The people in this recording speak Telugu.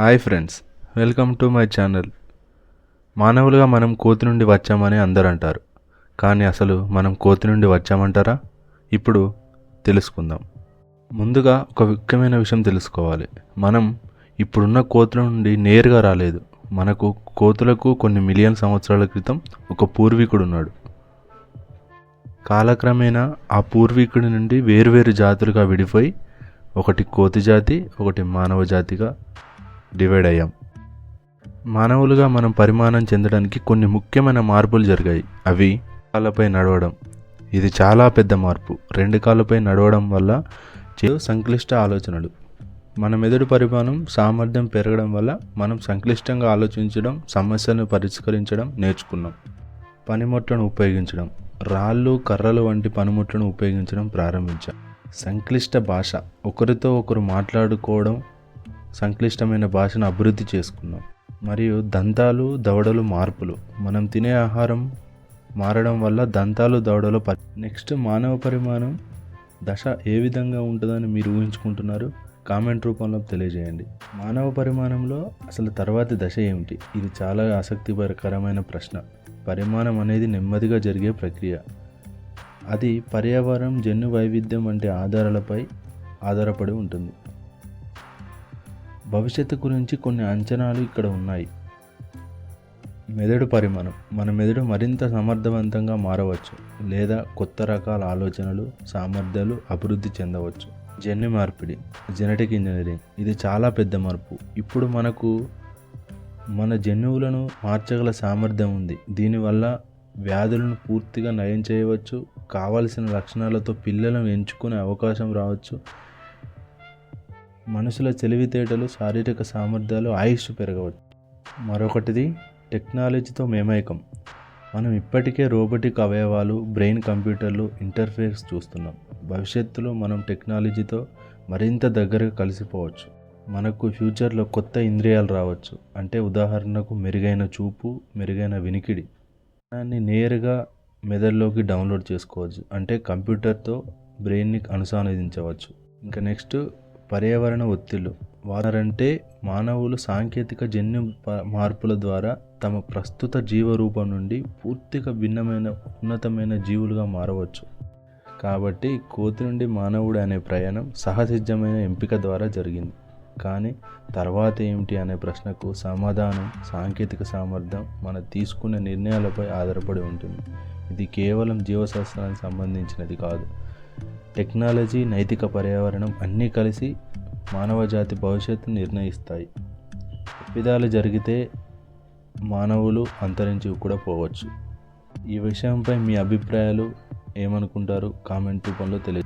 Hi friends welcome to my channel. మానవులుగా మనం కోతి నుండి వచ్చామని అందరు అంటారు కానీ అసలు మనం కోతి నుండి వచ్చామంటారా? ఇప్పుడు తెలుసుకుందాం. ముందుగా ఒక ముఖ్యమైన విషయం తెలుసుకోవాలి. మనం ఇప్పుడున్న కోతుల నుండి నేరుగా రాలేదు. మనకు కోతులకు కొన్ని మిలియన్ సంవత్సరాల క్రితం ఒక పూర్వీకుడు ఉన్నాడు. కాలక్రమేణా ఆ పూర్వీకుడి నుండి వేరువేరు జాతులుగా విడిపోయి ఒకటి కోతి జాతి ఒకటి మానవ జాతిగా డివైడ్ అయ్యాం. మానవులుగా మనం పరిమాణం చెందడానికి కొన్ని ముఖ్యమైన మార్పులు జరిగాయి. అవి కాళ్ళపై నడవడం. ఇది చాలా పెద్ద మార్పు. రెండు కాళ్ళపై నడవడం వల్ల చే సంక్లిష్ట ఆలోచనలు. మన మెదడు పరిమాణం సామర్థ్యం పెరగడం వల్ల మనం సంక్లిష్టంగా ఆలోచించడం సమస్యలను పరిష్కరించడం నేర్చుకున్నాం. పనిముట్లను ఉపయోగించడం. రాళ్ళు కర్రలు వంటి పనిముట్లను ఉపయోగించడం ప్రారంభించాం. సంక్లిష్ట భాష. ఒకరితో ఒకరు మాట్లాడుకోవడం సంక్లిష్టమైన భాషను అభివృద్ధి చేసుకున్నాం. మరియు దంతాలు దవడలు మార్పులు. మనం తినే ఆహారం మారడం వల్ల దంతాలు దవడలు ప నెక్స్ట్ మానవ పరిమాణం దశ ఏ విధంగా ఉంటుందని మీరు ఊహించుకుంటున్నారు? కామెంట్ రూపంలో తెలియజేయండి. మానవ పరిమాణంలో అసలు తర్వాతి దశ ఏమిటి? ఇది చాలా ఆసక్తికరమైన ప్రశ్న. పరిమాణం అనేది నెమ్మదిగా జరిగే ప్రక్రియ. అది పర్యావరణం జన్యు వైవిధ్యం వంటి ఆధారాలపై ఆధారపడి ఉంటుంది. భవిష్యత్తు గురించి కొన్ని అంచనాలు ఇక్కడ ఉన్నాయి. మెదడు పరిమాణం. మన మెదడు మరింత సమర్థవంతంగా మారవచ్చు లేదా కొత్త రకాల ఆలోచనలు సామర్థ్యాలు అభివృద్ధి చెందవచ్చు. జన్యు మార్పిడి జెనెటిక్ ఇంజనీరింగ్. ఇది చాలా పెద్ద మార్పు. ఇప్పుడు మనకు మన జన్యువులను మార్చగల సామర్థ్యం ఉంది. దీనివల్ల వ్యాధులను పూర్తిగా నయం చేయవచ్చు కావలసిన లక్షణాలతో పిల్లలను ఎంచుకునే అవకాశం రావచ్చు మనుషుల తెలివితేటలు శారీరక సామర్థ్యాలు ఆయుష్ పెరగవచ్చు. మరొకటిది టెక్నాలజీతో మేమైకం. మనం ఇప్పటికే రోబోటిక్ అవయవాలు బ్రెయిన్ కంప్యూటర్లు ఇంటర్ఫేస్ చూస్తున్నాం. భవిష్యత్తులో మనం టెక్నాలజీతో మరింత దగ్గరగా కలిసిపోవచ్చు. మనకు ఫ్యూచర్లో కొత్త ఇంద్రియాలు రావచ్చు. అంటే ఉదాహరణకు మెరుగైన చూపు మెరుగైన వినికిడి. దాన్ని నేరుగా మెదడులోకి డౌన్లోడ్ చేసుకోవచ్చు. అంటే కంప్యూటర్తో బ్రెయిన్ని అనుసంధానించవచ్చు. ఇంకా నెక్స్ట్ పర్యావరణ ఒత్తిళ్ళు. వారంటే మానవులు సాంకేతిక జన్యు మార్పుల ద్వారా తమ ప్రస్తుత జీవరూపం నుండి పూర్తిగా భిన్నమైన ఉన్నతమైన జీవులుగా మారవచ్చు. కాబట్టి కోతి నుండి మానవుడు అనే ప్రయాణం సహసిద్ధమైన ఎంపిక ద్వారా జరిగింది. కానీ తర్వాత ఏమిటి అనే ప్రశ్నకు సమాధానం సాంకేతిక సామర్థ్యం మన తీసుకునే నిర్ణయాలపై ఆధారపడి ఉంటుంది. ఇది కేవలం జీవశాస్త్రానికి సంబంధించినది కాదు. టెక్నాలజీ నైతిక పర్యావరణం అన్నీ కలిసి మానవజాతి భవిష్యత్తు నిర్ణయిస్తాయి. విధాలు జరిగితే మానవులు అంతరించి కూడా పోవచ్చు. ఈ విషయంపై మీ అభిప్రాయాలు ఏమనుకుంటారు కామెంట్ రూపంలో తెలియ